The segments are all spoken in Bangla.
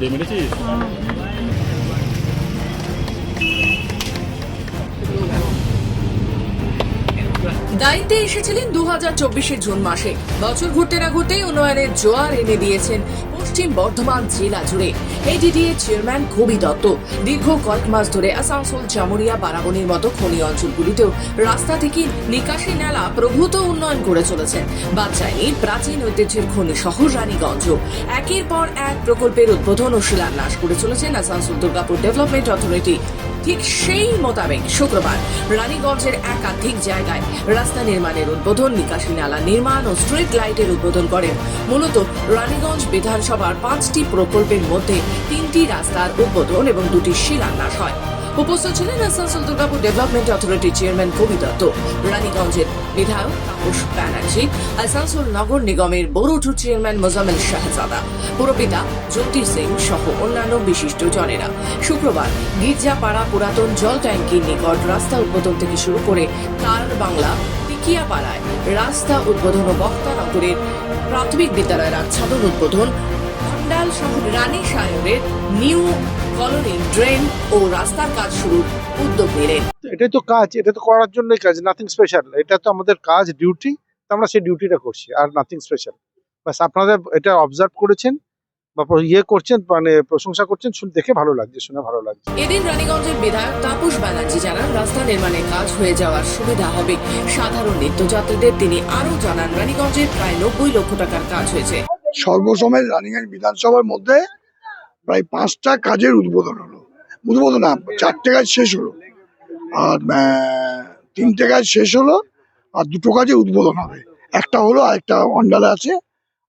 Limited দায়িত্বে এসেছিলেন দু হাজার জুন মাসে। বছর ঘুরতে না ঘুরতেই উন্নয়নের জোয়ার এনে দিয়েছেন পশ্চিম বর্ধমান জেলা জুড়ে। ADDA chairman Kabi Dutta. দীর্ঘ কয়েক মাস ধরে আসানসোল জামুরিয়া বারাবণীর মতো খনি অঞ্চলগুলিতেও রাস্তা থেকে নিকাশি নালা প্রভূত উন্নয়ন করে চলেছেন। বাদ যায়নি প্রাচীন ঐতিহ্যের খনি শহর রানীগঞ্জ। একের পর এক প্রকল্পের উদ্বোধন ও শিলান্যাস করে চলেছেন আসানসোল দুর্গাপুর ডেভেলপমেন্ট অথরিটি ঠিক সেই মোতাবেক শুক্রবার রানীগঞ্জের একাধিক জায়গায় রাস্তা নির্মাণের উদ্বোধন, নিকাশি নালা নির্মাণ ও স্ট্রিট লাইটের উদ্বোধন করেন। মূলত রানীগঞ্জ বিধানসভার পাঁচটি প্রকল্পের মধ্যে তিনটি রাস্তার উদ্বোধন এবং দুটি শিলান্যাস হয়। উপস্থিত ছিলেন আসানসোল দুর্গাপুর ডেভেলপমেন্ট অথরিটির চেয়ারম্যান কবি দত্ত, রানীগঞ্জের বিধায়ক তাপস ব্যানার্জি, আসানসোল নগর নিগমের বড়টু চেয়ারম্যান মোজাম্মেল শাহজাদা, পুরপিতা জ্যোতি সিং সহ অন্যান্য বিশিষ্ট জনেরা। শুক্রবার গির্জাপাড়া পুরাতন জল ট্যাঙ্কির নিকট রাস্তা উদ্বোধন থেকে শুরু করে তার বাংলা টিকিয়াপাড়ায় রাস্তা উদ্বোধন ও বক্তানগরের প্রাথমিক বিদ্যালয়ের আচ্ছাদন উদ্বোধন খন্ডাল শহর রানী সায়রের নিউ কলোনি ড্রেন ও রাস্তার কাজ শুরুর উদ্যোগ নিলেন। এটাই তো কাজ এটা তো করার জন্যই কাজ নাথিং স্পেশাল এটা তো আমাদের কাজ ডিউটি তো আমরা সেই ডিউটিটা করছি আর নাথিং স্পেশাল বাস আপনারা এটা অবজার্ভ করেছেন বা ইয়ে করছেন মানে প্রশংসা করছেন শুনে দেখে ভালো লাগছে শুনে ভালো লাগছে। এদিন রানীগঞ্জের বিধায়ক তাপস ব্যানার্জি জানান রাস্তা নির্মাণের কাজ হয়ে যাওয়ার সুবিধা হবে। সাধারণ নিত্যযাত্রীদের তিনি আরও জানান রানীগঞ্জের প্রায় নব্বই লক্ষ টাকার কাজ হয়েছে। সর্বসময় রানীগঞ্জ বিধানসভার মধ্যে প্রায় পাঁচটা কাজের উদ্বোধন হলো। উদ্বোধন চারটে কাজ শেষ হলো। আর তিনটে কাজ শেষ হলো, আর দুটো কাজে উদ্বোধন হবে। একটা হলো আর একটা অন্ডালে আছে,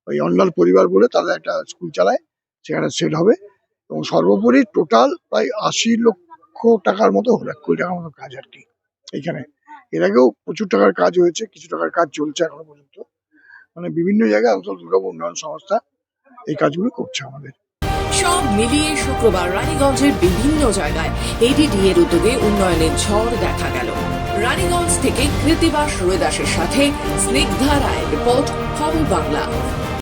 ওই অন্ডাল পরিবার বলে তাদের একটা স্কুল চালায়, সেখানে সেট হবে। এবং সর্বোপরি টোটাল প্রায় আশি লক্ষ টাকার মতো হলো এক কোটি টাকার মতো কাজ আর কি, এখানে। এর আগেও প্রচুর টাকার কাজ হয়েছে, কিছু টাকার কাজ চলছে এখনও পর্যন্ত। মানে বিভিন্ন জায়গায় অঞ্চল দুর্গাপুর উন্নয়ন সংস্থা এই কাজগুলো করছে আমাদের। সব মিলিয়ে শুক্রবার রানীগঞ্জের বিভিন্ন জায়গায় এডিডি এর উদ্যোগে উন্নয়নের ঝড় দেখা গেল। রানীগঞ্জ থেকে কৃতিবাস রোয়দাসের সাথে স্নিগ্ধা রায়ের রিপোর্ট খবর বাংলা।